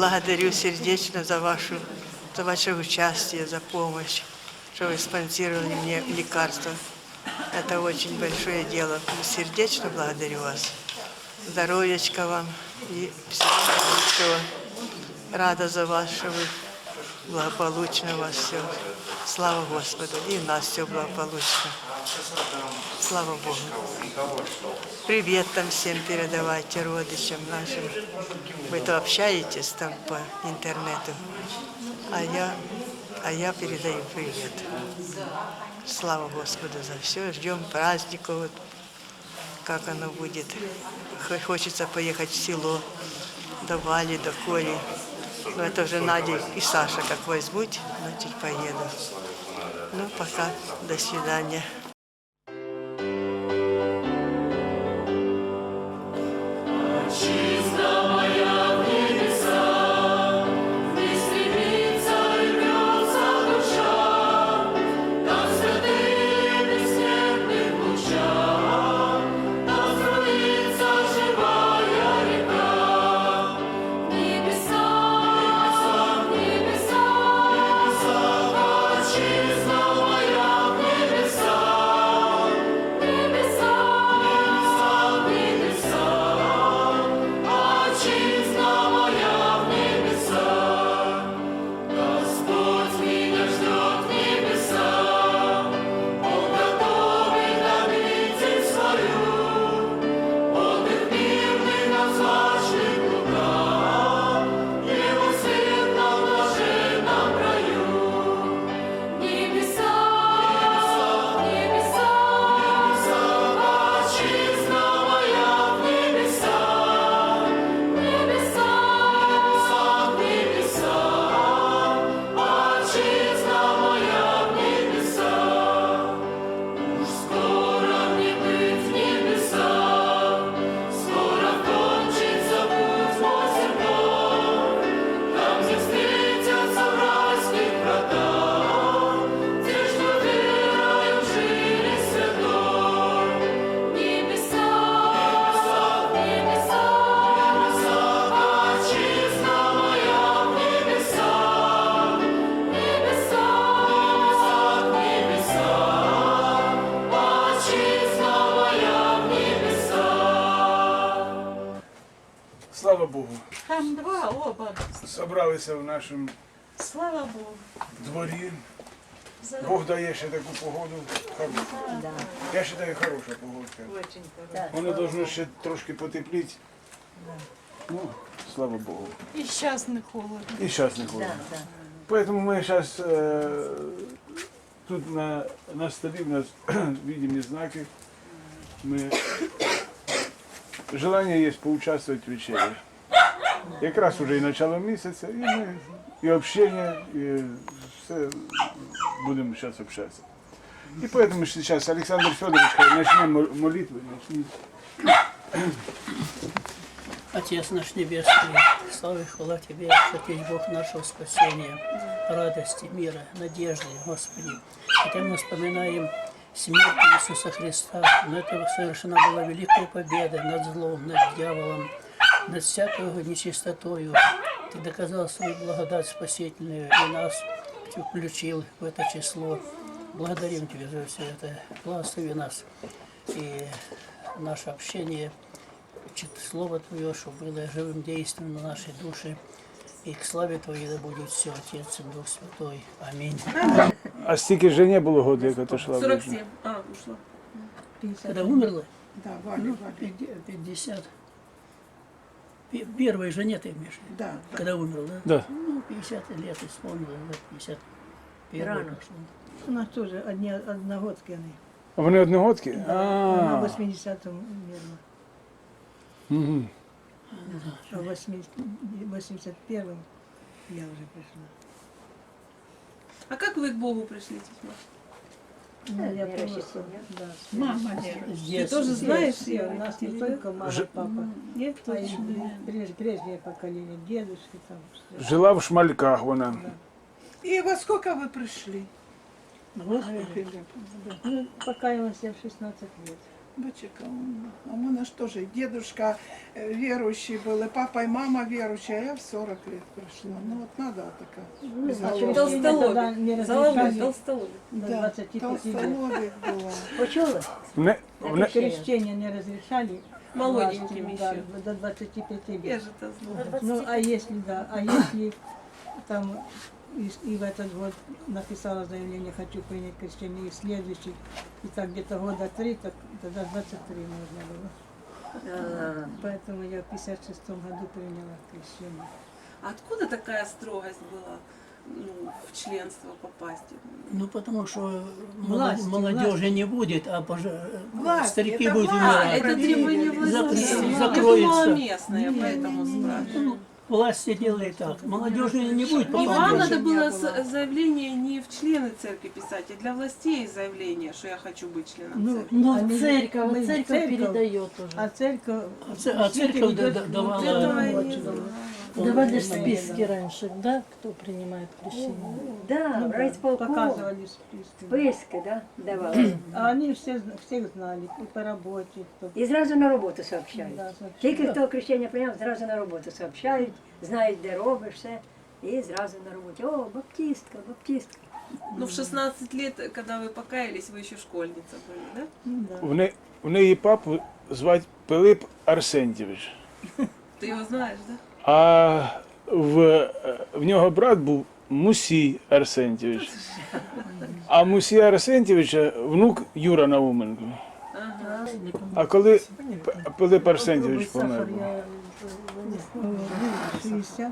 Благодарю сердечно за, вашу, за ваше участие, за помощь, что вы спонсировали мне лекарства. Это очень большое дело. Сердечно благодарю вас. Здоровьячка вам и всего лучшего. Рада за вас, что вы благополучно у вас все. Слава Господу. И у нас все благополучно. Слава Богу. Привет там всем передавайте родичам нашим. Вы то общаетесь там по интернету, а я, а я передаю привет. Слава Господу за все. Ждем праздника, вот, как оно будет. Хочется поехать в село, до Вали, до Коли. Но это уже Надя и Саша как возьмут, значит поеду. Ну, пока, до свидания. Богу, Там два оба. собралися в нашому Слава Богу. дворі. Бог дає ще таку погоду. Хорошу. Я вважаю, хороша погодка. Воно должно ще трошки потепліти. Ну, слава Богу. І зараз не холодно. І зараз не холодно. Поэтому мы сейчас тут на, на столе у нас видимые знаки. Мы желание есть поучаствовать в вечере. Якраз уже и начало месяца, и мы и общение, и все будем сейчас общаться. И поэтому сейчас Александр Федорович, начнем мо- молитвы, начнем. Отец наш Небесный, слава и хвала Тебе, что Ты Бог нашего спасения, радости, мира, надежды, Господи. Хотя мы вспоминаем смерть Иисуса Христа, но это совершена была великая победа над злом, над дьяволом, над всякой нечистотою. Ты доказал свою благодать спасительную и нас включил в это число. Благодарим Тебя за все это. Благослови нас и наше общение Слово Твое, чтобы было живым действием на нашей души. И к славе Твоей да будет все, Отец и Дух Святой. Аминь. А стільки же не було году, як отошла. 47. А, ушла. Когда умерла? Да, Валя, Ну, Валя. пяти- 50. Пе- Первой жене ты имеешь? в? Да. Когда умерла, да? Да. Ну, 50 лет исполнилось, да, 50. Рано. У нас теж одні одногодки вони. А Вони одногодки? Вона в А, 80-му вмерла. Мгм. А в 80 81-му я вже прийшла. А как вы к Богу пришли, Тетя Ну, я да, Мама Ты тоже знаешь, я у нас не только мама, Ж- папа, Нет, а и точно. преж- прежнее поколение, дедушки там. Жила в шмальках вона. И во сколько вы пришли? Господи, ну, покаялась я в 16 лет. Бачика, а у мене ж теж і дедушка е, віруючий був, і папа, і мама віруючі, а я в 40 років прийшла. Ну от треба така. Ну, Без а голови. крещение тогда не Заловой, разрешали толстолобик. до Да, 25 лет. толстолобик була. Почули? Не, не, Крещение не разрешали. Молоденьким власти, да, еще. До 25 Я лет. же это знала. Ну, а если, да, а если там и, и в этот год написала заявление, хочу принять крещение, и следующий, и так где-то года три, так тогда 23 можно было. А, Поэтому я в 56 году приняла крещение. А Откуда такая строгость была ну, в членство попасть? Ну, потому что Власти, молодежи власти. не будет, а пожа- Власти, старики это будут. А, умирать. это требование власти. Закры- Я закроется. думала местные, поэтому спрашиваю. Власти делают так. Молодежи не будет, И вам надо было заявление не в члены церкви писать, а для властей заявление, что я хочу быть членом Ну, церкви. Ну, Они- церковь, церковь церковь, передает А уже. церковь, А ц- а церковь да- да- давала- Этого я не очень знала. Давали Да, списки да. раньше, да, кто принимает крещение? Да, ну, в да, райисполком показывали списки. списки, да, давали. А они все, зна- всех знали, и по работе, кто І зразу на роботу сообщають. да, сообщали. Тільки хто хрещення прийняв, зразу на роботу сообщають, знають, де робиш все, і зразу на роботі. О, баптистка, баптистка. Ну, в 16 лет, когда вы покаялись, вы еще школьница были, да? Ну, да. в, не, в неї папу звати Пилип Арсентьєвич. Ты его знаешь, да? А в, е, в нього брат був Мусій Арсентьєвич. А Мусія Арсентьєвича внук Юра Науменко. Ага. А коли П- Пилип Арсентьєвич Попробуй помер? сахар, був? я, э, в 60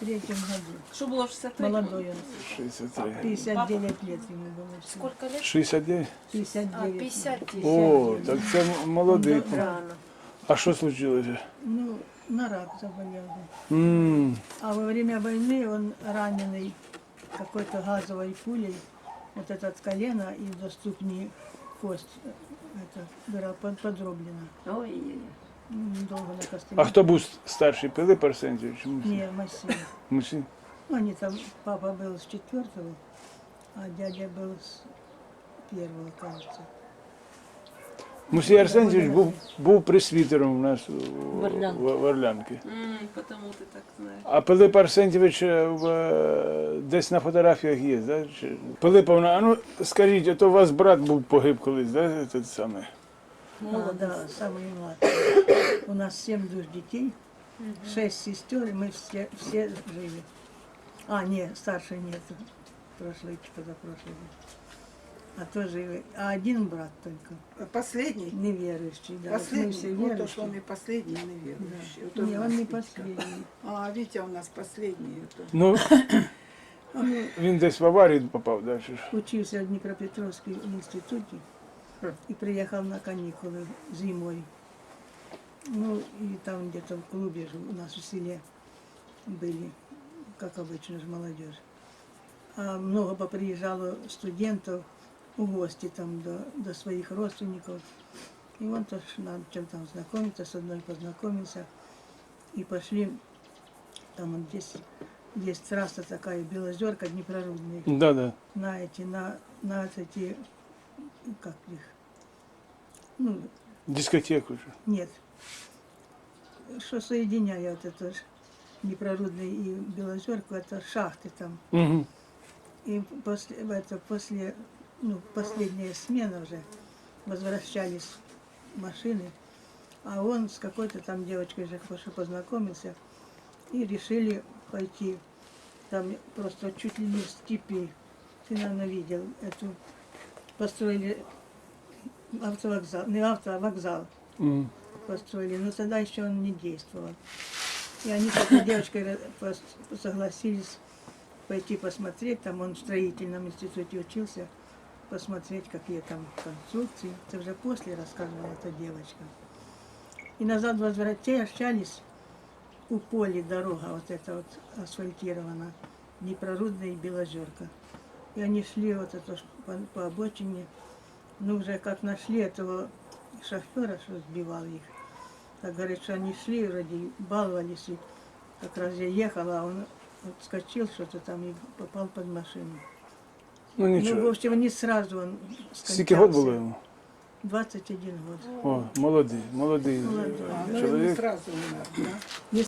третьем году. Что было в 63 Молодой он, 63. 59 лет ему было. всего. Сколько лет? 69? 59. А, 59. О, так це м- молодий. Да. Рано. А що случилося? Ну, на рак заболел. да. м А во время войны он раненый какой-то газовой пулей, вот этот колено и до ступни кость, э, это была под- подроблена. Ой-ой-ой. Ну, Долго на костыли. А хто був старший? Пилип Арсентьєвич? чи Мусій? Не, Масей. Мусій? Ну, они там, папа был с четвертого, а дядя был с первого, кажется. Мусій Арсентьєвич був, був пресвітером у нас у Орлянки. в, в Орлянки. М, Потому ты так знаешь. А Пилип Арсентьєвич е, в, е, десь на фотографіях є, да? Чи... Пилиповна, а ну скажіть, а то у вас брат був погиб колись, да? Те саме? А, да, самый младший. У нас семь душ детей, шесть сестер, и мы все, все живы. А, нет, старшей нет, прошлый, позапрошлый год. А то живы. А один брат только, Последній. неверующий, да. Вот мы все Последній. Ну, то, що верующие. вони последні, не віруючі. Да. Не, он не последний. А Вітя у нас последній. то. Ну, він десь в аварію попав, да? чи ж? Учился в Днепропетровском институте и приехал на каникулы зимой. Ну, и там где-то в клубе же у нас в селе были, как обычно же молодежь. А много поприезжало студентов в гости там до, до своих родственников. И он тоже надо чем там знакомиться, с одной познакомился. И пошли, там вот здесь есть трасса такая, Белозерка, Днепрорудный Да, да. на эти, на, на эти, как их, ну, Дискотеку. ж. нет, что соединяют это Днепрорудный и Белозерку, это шахты там. Угу. И после, это, после, ну, последняя смена уже, возвращались машины, а он с какой-то там девочкой же хорошо познакомился, и решили пойти, там просто чуть ли не в степи, ты, наверное, видел эту, построили автовокзал, не авто, а вокзал Угу. построили, но тогда еще он не действовал. И они с этой девочкой согласились пойти посмотреть, там он в строительном институте учился, посмотреть, какие там конструкции. Это уже после рассказывала эта девочка. И назад возвращались, у поля дорога вот эта вот асфальтирована, Днепрорудная и Белозерка. И они шли вот это по, по обочине, ну уже как нашли этого шофера, что сбивал их, так говорит, что они шли, вроде баловались, и как раз я ехала, а он отскочил что-то там и попал под машину. Ну Ну, в нічого. общем, не сразу он Скільки год скончался. було йому? 21 год. О, молодий, молодий А, ну, він не чоловік. сразу умер, да? Не